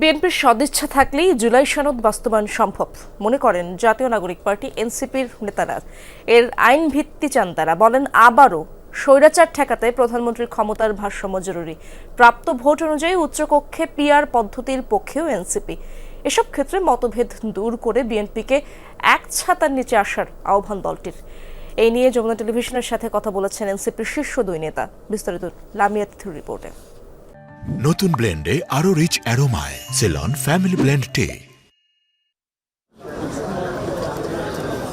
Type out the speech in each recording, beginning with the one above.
বিএনপির সদিচ্ছা থাকলেই জুলাই সনদ বাস্তবায়ন সম্ভব, মনে করেন জাতীয় নাগরিক পার্টি এনসিপির নেতারা। এর আইন ভিত্তি চান তারা। বলেন, আবারও স্বৈরাচার ঠেকাতে প্রধানমন্ত্রীর ক্ষমতার ভারসাম্য জরুরি। প্রাপ্ত ভোট অনুযায়ী উচ্চকক্ষে পিআর পদ্ধতির পক্ষেও এনসিপি। এসব ক্ষেত্রে মতভেদ দূর করে বিএনপিকে এক ছাতার নিচে আসার আহ্বান দলটির। এই নিয়ে যমুনা টেলিভিশনের সাথে কথা বলেছেন এনসিপির শীর্ষ দুই নেতা। বিস্তারিত লামিয়া তিথির রিপোর্টে। নতুন ব্লেন্ডে আরও রিচ অ্যারোমায় সেলন ফ্যামিলি ব্লেন্ড টে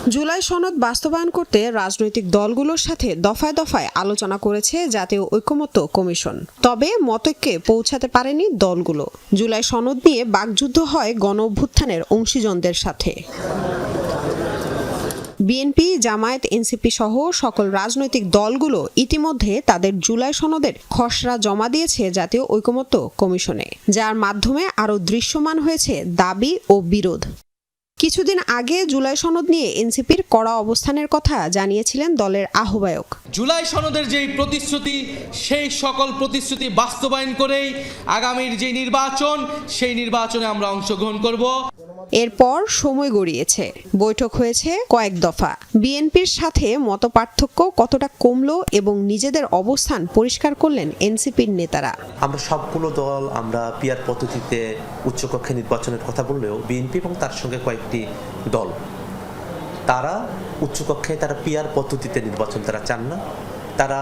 জুলাই সনদ বাস্তবায়ন করতে রাজনৈতিক দলগুলোর সাথে দফায় দফায় আলোচনা করেছে জাতীয় ঐকমত্য কমিশন। তবে মতৈক্যে পৌঁছাতে পারেনি দলগুলো। জুলাই সনদ নিয়ে বাকযুদ্ধ হয় গণ অভ্যুত্থানের অংশীজনদের সাথে। বিএনপি, জামায়াত, এনসিপি সহ সকল রাজনৈতিক দলগুলো ইতিমধ্যে তাদের জুলাই সনদের খসড়া জমা দিয়েছে জাতীয় ঐকমত্য কমিশনে, যার মাধ্যমে আরও দৃশ্যমান হয়েছে দাবি ও বিরোধ। কিছুদিন আগে জুলাই সনদ নিয়ে এনসিপির কড়া অবস্থানের কথা জানিয়েছিলেন দলের আহ্বায়ক। জুলাই সনদের যেই প্রতিশ্রুতি, সেই সকল প্রতিশ্রুতি বাস্তবায়ন করেই আগামীর যে নির্বাচন, সেই নির্বাচনে আমরা অংশগ্রহণ করব। এরপর সময় গড়িয়েছে। বৈঠক হয়েছে কয়েক দফা। বিএনপির সাথে মতপার্থক্য কতটা কমলো এবং নিজেদের অবস্থান পরিষ্কার করলেন এনসিপির নেতারা? আমরা সবগুলো দল আমরা পিয়ার পদ্ধতিতে উচ্চকক্ষে নির্বাচনের কথা বললেও বিএনপি এবং তার সঙ্গে কয়েকটি দল। তারা উচ্চকক্ষে তারা পিয়ার পদ্ধতিতে নির্বাচন তারা চান না। তারা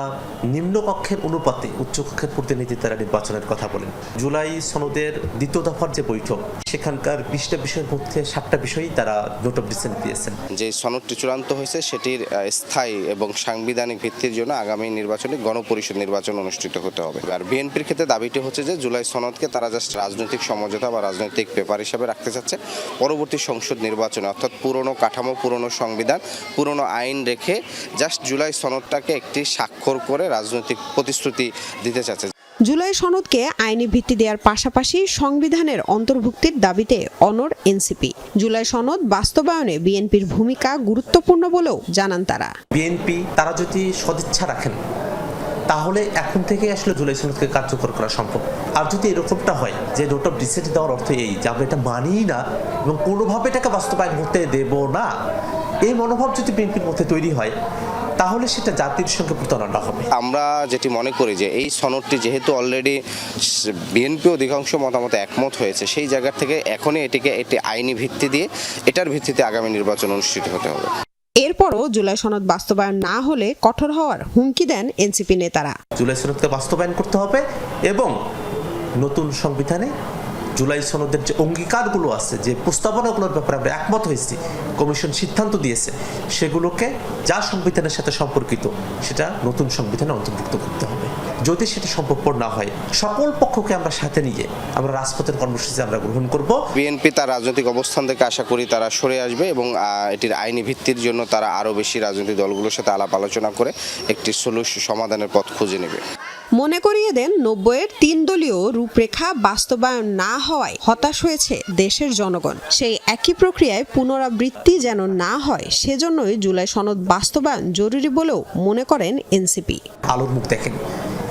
নিম্নকক্ষের অনুপাতে উচ্চকক্ষের প্রতিনিধি তারা নির্বাচনের কথা বলেন। জুলাই সনদের দ্বিতীয় দফার যে বৈঠক, সেখানকার বিশটা বিষয়ের মধ্যে সাতটা বিষয়ই তারা নোট অফ ডিসেন্ট দিয়েছেন। যে সনদটি চূড়ান্ত হয়েছে, সেটির স্থায়ী এবং সাংবিধানিক ভিত্তির জন্য আগামী নির্বাচনে গণপরিষদ নির্বাচন অনুষ্ঠিত হতে হবে। আর বিএনপির ক্ষেত্রে দাবিটি হচ্ছে যে, জুলাই সনদকে তারা জাস্ট রাজনৈতিক সমঝোতা বা রাজনৈতিক পেপার হিসাবে রাখতে চাচ্ছে। পরবর্তী সংসদ নির্বাচনে, অর্থাৎ পুরনো কাঠামো, পুরনো সংবিধান, পুরনো আইন রেখে জাস্ট জুলাই সনদটাকে একটি স্বাক্ষর করে রাজনৈতিক প্রতিশ্রুতি দিতে চাচ্ছে। জুলাই সনদকে আইনি ভিত্তি দেওয়ার পাশাপাশি সংবিধানের অন্তর্ভুক্তির দাবিতে অনর এনসিপি। জুলাই সনদ বাস্তবায়নে বিএনপির ভূমিকা গুরুত্বপূর্ণ বলেও জানান তারা। বিএনপি তারা যদি সদিচ্ছা রাখেন তাহলে এখন থেকে আসলে জুলাই সনদকে কার্যকর করা সম্ভব। আর যদি এরকমটা হয় যে নোট অফ ডিসেন্ট দেওয়ার অর্থ এই যে আমরা এটা মানিই না এবং কোনোভাবে এটাকে বাস্তবায়ন হতে দেব না এই মনোভাব যদি বিএনপির মধ্যে তৈরি হয় তাহলে সেটা জাতির সঙ্গে প্রতারণা হবে। আমরা যেটি মনে করি যে এই সনদটি যেহেতু অলরেডি বিএনপি অধিকাংশ মতামত একমত হয়েছে সেই জায়গা থেকে এখনই এটিকে একটি আইনি ভিত্তি দিয়ে এটার ভিত্তিতে আগামী নির্বাচন অনুষ্ঠিত হতে হবে। এরপরও জুলাই সনদ বাস্তবায়ন না হলে কঠোর হওয়ার হুমকি দেন এনসিপি নেতারা। জুলাই সনদকে বাস্তবায়ন করতে হবে এবং নতুন সংবিধানে জুলাই সনদের যে অঙ্গীকারগুলো আছে, যে প্রস্তাবনাগুলোর ব্যাপারে আমরা একমত হয়েছি, কমিশন সিদ্ধান্ত দিয়েছে, সেগুলোকে যা সংবিধানের সাথে সম্পর্কিত, সেটা নতুন সংবিধানে অন্তর্ভুক্ত করতে হবে। যদি সেটা সম্ভবপর না হয়, সকল পক্ষকে আমরা সাথে নিয়ে আমরা রাজপথের কর্মসূচি আমরা গ্রহণ করব। বিএনপি তার রাজনৈতিক অবস্থান থেকে আশা করি তারা সরে আসবে এবং এটির আইনি ভিত্তির জন্য তারা আরও বেশি রাজনৈতিক দলগুলোর সাথে আলাপ আলোচনা করে একটি সলিউশন সমাধানের পথ খুঁজে নেবে। মনে করিয়ে দেন নব্বইয়ের তিন দলীয় রূপরেখা বাস্তবায়ন না হওয়ায় হতাশ হয়েছে দেশের জনগণ। সেই একই প্রক্রিয়ায় পুনরাবৃত্তি যেন না হয় সেজন্যই জুলাই সনদ বাস্তবায়ন জরুরি বলেও মনে করেন এনসিপি। আলোর মুখ দেখেন।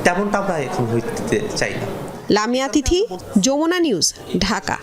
তেমনটা আমরা এখন হইতে চাই না। লামিয়া তিথি যমুনা নিউজ ঢাকা।